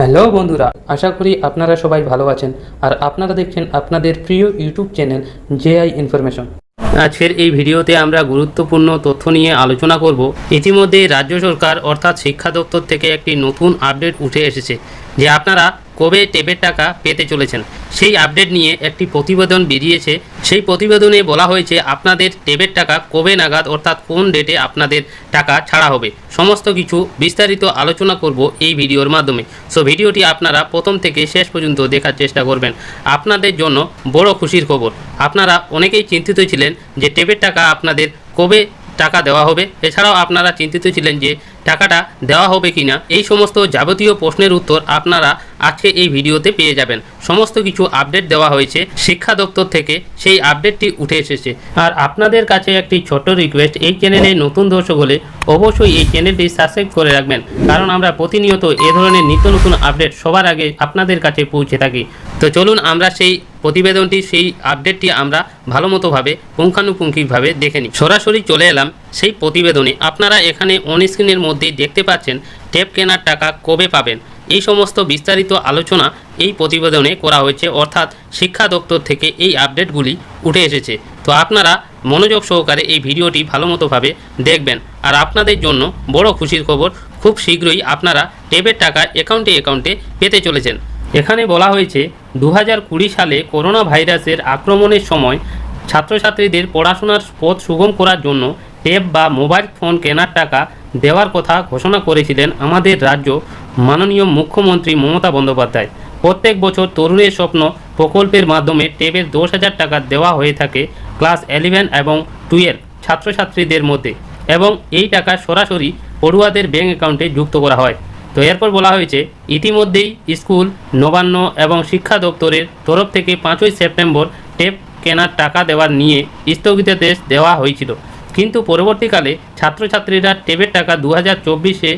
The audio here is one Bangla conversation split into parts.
হ্যালো বন্ধুরা, আশা করি আপনারা সবাই ভালো আছেন আর আপনারা দেখছেন আপনাদের প্রিয় ইউটিউব চ্যানেল জেআই ইনফরমেশন। আজকের এই ভিডিওতে আমরা গুরুত্বপূর্ণ তথ্য নিয়ে আলোচনা করব। ইতিমধ্যে রাজ্য সরকার অর্থাৎ শিক্ষা দপ্তর থেকে একটি নতুন আপডেট উঠে এসেছে, যে আপনারা কবে টেপের টাকা পেতে চলেছেন? সেই আপডেট নিয়ে একটি প্রতিবেদন বেরিয়েছে। সেই প্রতিবেদনে বলা হয়েছে, আপনাদের টেপের টাকা কবে নাগাদ, অর্থাৎ কোন ডেটে আপনাদের টাকা ছাড়া হবে? সমস্ত কিছু বিস্তারিত আলোচনা করব এই ভিডিওর মাধ্যমে। সো ভিডিওটি আপনারা প্রথম থেকে শেষ পর্যন্ত দেখার চেষ্টা করবেন। আপনাদের জন্য বড় খুশির খবর। আপনারা অনেকেই চিন্তিত ছিলেন যে টেপের টাকা আপনাদের কবে টাকা দেওয়া হবে। এছাড়াও আপনারা চিন্তিত ছিলেন যে টাকাটা দেওয়া হবে কিনা, এই সমস্ত যাবতীয় প্রশ্নের উত্তর আপনারা আজকে এই ভিডিওতে পেয়ে যাবেন। সমস্ত কিছু আপডেট দেওয়া হয়েছে শিক্ষা দপ্তর থেকে, সেই আপডেটটি উঠে এসেছে। আর আপনাদের কাছে একটি ছোট্ট রিকোয়েস্ট এই চ্যানেলে নতুন দর্শক হলে অবশ্যই এই চ্যানেলটি সাবস্ক্রাইব করে রাখবেন। কারণ আমরা প্রতিনিয়ত এ ধরনের নিত্য নতুন আপডেট সবার আগে আপনাদের কাছে পৌঁছে থাকি। তো চলুন আমরা সেই প্রতিবেদনটি সেই আপডেটটি আমরা ভালো মতোভাবে পুঙ্খানুপুঙ্খিকভাবে দেখে নিই। সরাসরি চলে এলাম সেই প্রতিবেদনে। আপনারা এখানে অন স্ক্রিনের মধ্যে দেখতে পাচ্ছেন, টেপ কেনার টাকা কবে পাবেন? এই সমস্ত বিস্তারিত আলোচনা এই প্রতিবেদনে করা হয়েছে। অর্থাৎ শিক্ষা দপ্তর থেকে এই আপডেটগুলি উঠে এসেছে। তো আপনারা মনোযোগ সহকারে এই ভিডিওটি ভালো মতোভাবে দেখবেন। আর আপনাদের জন্য বড় খুশির খবর, খুব শীঘ্রই আপনারা টেপের টাকা অ্যাকাউন্টে অ্যাকাউন্টে পেতে চলেছেন। এখানে বলা হয়েছে দু হাজার কুড়ি সালে করোনা ভাইরাসের আক্রমণের সময় ছাত্রছাত্রীদের পড়াশোনার পথ সুগম করার জন্য ট্যাব বা মোবাইল ফোন কেনার টাকা দেওয়ার কথা ঘোষণা করেছিলেন আমাদের রাজ্য মাননীয় মুখ্যমন্ত্রী মমতা বন্দ্যোপাধ্যায়। প্রত্যেক বছর তরুণের স্বপ্ন প্রকল্পের মাধ্যমে ট্যাবের দশ হাজার টাকা দেওয়া হয়ে থাকে ক্লাস ইলেভেন এবং টুয়েলভ ছাত্রছাত্রীদের মধ্যে এবং এই টাকা সরাসরি পড়ুয়াদের ব্যাঙ্ক অ্যাকাউন্টে যুক্ত করা হয়। তো এরপর বলা হয়েছে, ইতিমধ্যেই স্কুল, নবান্ন এবং শিক্ষা দপ্তরের তরফ থেকে পাঁচই সেপ্টেম্বর টেপ কেনার টাকা দেওয়ার নিয়ে স্থগিতাদেশ দেওয়া হয়েছিল। কিন্তু পরবর্তীকালে ছাত্রছাত্রীরা টেপের টাকা দু হাজার চব্বিশে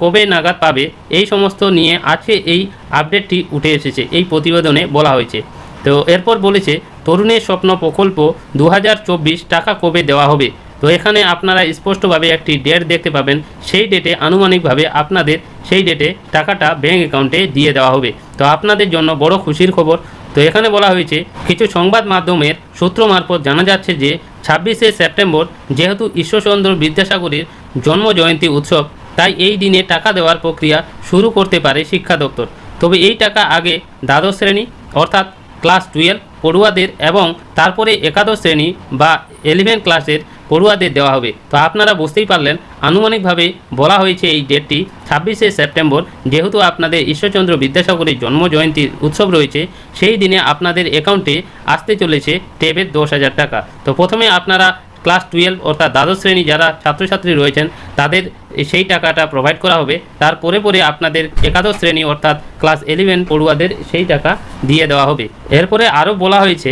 কবে নাগাদ পাবে এই সমস্ত নিয়ে আজকে এই আপডেটটি উঠে এসেছে, এই প্রতিবেদনে বলা হয়েছে। তো এরপর বলেছে, তরুণের স্বপ্ন প্রকল্প দু হাজার চব্বিশ টাকা কবে দেওয়া হবে? তো এখানে আপনারা স্পষ্টভাবে একটি ডেট দেখতে পাবেন। সেই ডেটে আনুমানিকভাবে আপনাদের সেই ডেটে টাকাটা ব্যাঙ্ক অ্যাকাউন্টে দিয়ে দেওয়া হবে। তো আপনাদের জন্য বড় খুশির খবর। তো এখানে বলা হয়েছে, কিছু সংবাদ মাধ্যমের সূত্র মারফত জানা যাচ্ছে যে, ছাব্বিশে সেপ্টেম্বর যেহেতু ঈশ্বরচন্দ্র বিদ্যাসাগরের জন্ম জয়ন্তী উৎসব, তাই এই দিনে টাকা দেওয়ার প্রক্রিয়া শুরু করতে পারে শিক্ষা দপ্তর। তবে এই টাকা আগে দ্বাদশ শ্রেণি, অর্থাৎ ক্লাস টুয়েলভ পড়ুয়াদের এবং তারপরে একাদশ শ্রেণি বা ইলেভেন ক্লাসের পড়ুয়াদের দেওয়া হবে। তো আপনারা বুঝতেই পারলেন, আনুমানিকভাবে বলা হয়েছে এই ডেটটি ছাব্বিশে সেপ্টেম্বর। যেহেতু আপনাদের ঈশ্বরচন্দ্র বিদ্যাসাগরের জন্ম জয়ন্তীর উৎসব রয়েছে, সেই দিনে আপনাদের অ্যাকাউন্টে আসতে চলেছে টেবের দশ হাজার টাকা। তো প্রথমে আপনারা ক্লাস টুয়েলভ অর্থাৎ দ্বাদশ শ্রেণি যারা ছাত্রছাত্রী রয়েছেন, তাদের সেই টাকাটা প্রোভাইড করা হবে। তারপরে পরে আপনাদের একাদশ শ্রেণি অর্থাৎ ক্লাস ইলেভেন পড়ুয়াদের সেই টাকা দিয়ে দেওয়া হবে। এরপরে আরও বলা হয়েছে,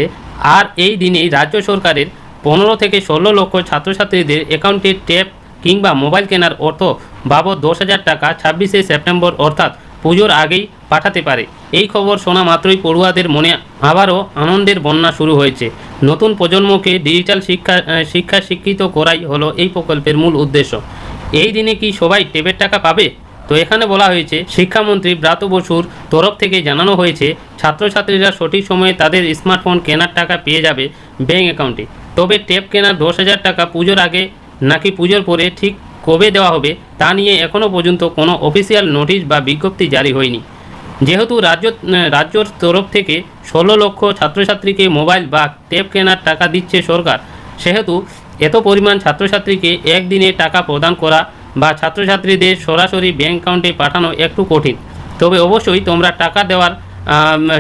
আর এই দিনেই রাজ্য সরকারের পনেরো থেকে ষোলো লক্ষ ছাত্রছাত্রীদের অ্যাকাউন্টে ট্যাব কিংবা মোবাইল কেনার অর্থ বাবদ দশ হাজার টাকা ছাব্বিশে সেপ্টেম্বর অর্থাৎ পুজোর আগেই পাঠাতে পারে। এই খবর শোনা মাত্রই পড়ুয়াদের মনে আবারও আনন্দের বন্যা শুরু হয়েছে। নতুন প্রজন্মকে ডিজিটাল শিক্ষা শিক্ষা শিক্ষিত করাই হলো এই প্রকল্পের মূল উদ্দেশ্য। এই দিনে কি সবাই টেবের টাকা পাবে? তো এখানে বলা হয়েছে, শিক্ষামন্ত্রী ব্রাত বসুর তরফ থেকে জানানো হয়েছে, ছাত্রছাত্রীরা সঠিক সময়ে তাদের স্মার্টফোন কেনার টাকা পেয়ে যাবে ব্যাঙ্ক অ্যাকাউন্টে। তবে টেপ কেনার দশ হাজার টাকা পুজোর আগে নাকি পুজোর পরে ঠিক কবে দেওয়া হবে তা নিয়ে এখনও পর্যন্ত কোনো অফিসিয়াল নোটিশ বা বিজ্ঞপ্তি জারি হয়নি। যেহেতু রাজ্য রাজ্যর তরফ থেকে ষোলো লক্ষ ছাত্রছাত্রীকে মোবাইল বা টেপ কেনার টাকা দিচ্ছে সরকার, সেহেতু এত পরিমাণ ছাত্রছাত্রীকে একদিনে টাকা প্রদান করা বা ছাত্রছাত্রীদের সরাসরি ব্যাঙ্ক অ্যাকাউন্টে পাঠানো একটু কঠিন। তবে অবশ্যই তোমরা টাকা দেওয়ার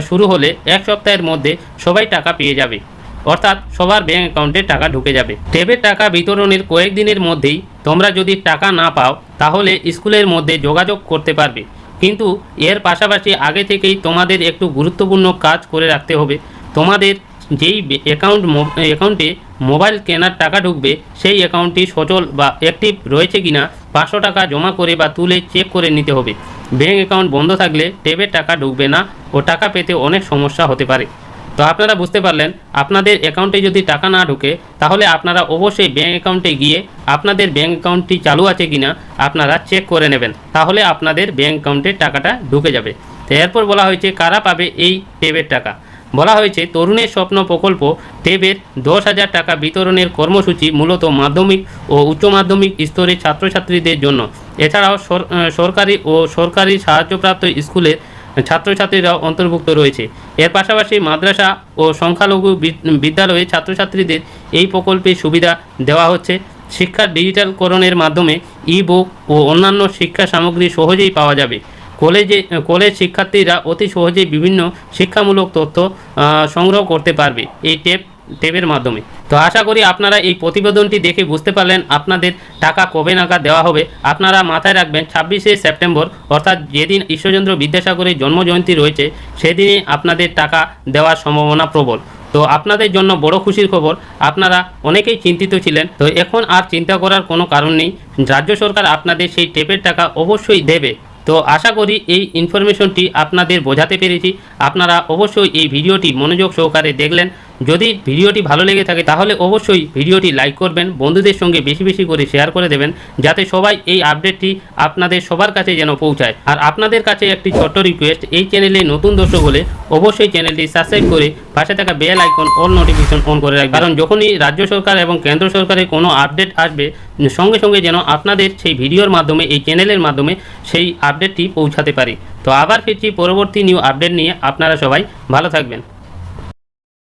শুরু হলে এক সপ্তাহের মধ্যে সবাই টাকা পেয়ে যাবে। অর্থাৎ সবার ব্যাঙ্ক অ্যাকাউন্টে টাকা ঢুকে যাবে। টেবের টাকা বিতরণের কয়েকদিনের মধ্যেই তোমরা যদি টাকা না পাও, তাহলে স্কুলের মধ্যে যোগাযোগ করতে পারবে। কিন্তু এর পাশাপাশি আগে থেকেই তোমাদের একটু গুরুত্বপূর্ণ কাজ করে রাখতে হবে। তোমাদের যেই অ্যাকাউন্ট অ্যাকাউন্টে মোবাইল কেনার টাকা ঢুকবে, সেই অ্যাকাউন্টটি সচল বা অ্যাক্টিভ রয়েছে কিনা, পাঁচশো টাকা জমা করে বা তুলে চেক করে নিতে হবে। ব্যাঙ্ক অ্যাকাউন্ট বন্ধ থাকলে টেবের টাকা ঢুকবে না ও টাকা পেতে অনেক সমস্যা হতে পারে। তো আপনারা বুঝতে পারলেন, আপনাদের অ্যাকাউন্টে যদি টাকা না ঢুকে, তাহলে আপনারা অবশ্যই ব্যাঙ্ক অ্যাকাউন্টে গিয়ে আপনাদের ব্যাঙ্ক অ্যাকাউন্টটি চালু আছে কিনা আপনারা চেক করে নেবেন। তাহলে আপনাদের ব্যাঙ্ক অ্যাকাউন্টে টাকাটা ঢুকে যাবে। তো এরপর বলা হয়েছে, কারা পাবে এই টেবের টাকা? বলা হয়েছে, তরুণের স্বপ্ন প্রকল্প টেবের দশ হাজার টাকা বিতরণের কর্মসূচি মূলত মাধ্যমিক ও উচ্চ মাধ্যমিক স্তরের ছাত্রছাত্রীদের জন্য। এছাড়াও সরকারি ও সরকারি সাহায্যপ্রাপ্ত স্কুলের ছাত্রছাত্রীরাও অন্তর্ভুক্ত রয়েছে। এর পাশাপাশি মাদ্রাসা ও সংখ্যালঘু বিদ্যালয়ে ছাত্রছাত্রীদের এই প্রকল্পে সুবিধা দেওয়া হচ্ছে। শিক্ষার ডিজিটালকরণের মাধ্যমে ই বুক ও অন্যান্য শিক্ষা সামগ্রী সহজেই পাওয়া যাবে। কলেজে, কলেজ শিক্ষার্থীরা অতি সহজেই বিভিন্ন শিক্ষামূলক তথ্য সংগ্রহ করতে পারবে। এই টেপ টেপের মাধ্যমে। তো আশা করি আপনারা এই প্রতিবেদনটি দেখে বুঝতে পারলেন আপনাদের টাকা কবে নাগাদ দেওয়া হবে। আপনারা মাথায় রাখবেন, ছাব্বিশে সেপ্টেম্বর, অর্থাৎ যেদিন ঈশ্বরচন্দ্র বিদ্যাসাগরের জন্মজয়ন্তী রয়েছে সেদিনই আপনাদের টাকা দেওয়ার সম্ভাবনা প্রবল। তো আপনাদের জন্য বড় খুশির খবর, আপনারা অনেকেই চিন্তিত ছিলেন। তো এখন আর চিন্তা করার কোনো কারণ নেই। রাজ্য সরকার আপনাদের সেই টেপের টাকা অবশ্যই দেবে। তো আশা করি এই ইনফরমেশনটি আপনাদের বোঝাতে পেরেছি। আপনারা অবশ্যই এই ভিডিওটি মনোযোগ সহকারে দেখলেন। যদি ভিডিওটি ভালো লেগে থাকে তাহলে অবশ্যই ভিডিওটি লাইক করবেন, বন্ধুদের সঙ্গে বেশি বেশি করে শেয়ার করে দেবেন, যাতে সবাই এই আপডেটটি আপনাদের সবার কাছে যেন পৌঁছায়। আর আপনাদের কাছে একটি ছোট্ট রিকোয়েস্ট এই চ্যানেলে নতুন দর্শক হলে অবশ্যই চ্যানেলটি সাবস্ক্রাইব করে পাশে থাকা bell icon all notification on করে রাখবেন। কারণ যখনই রাজ্য সরকার এবং কেন্দ্র সরকারের কোনো আপডেট আসবে, সঙ্গে সঙ্গে যেন আপনাদের সেই ভিডিওর মাধ্যমে, এই চ্যানেলের মাধ্যমে সেই আপডেটটি পৌঁছাতে পারি। তো আবার ফিরছি পরবর্তী নিউ আপডেট নিয়ে। আপনারা সবাই ভালো থাকবেন।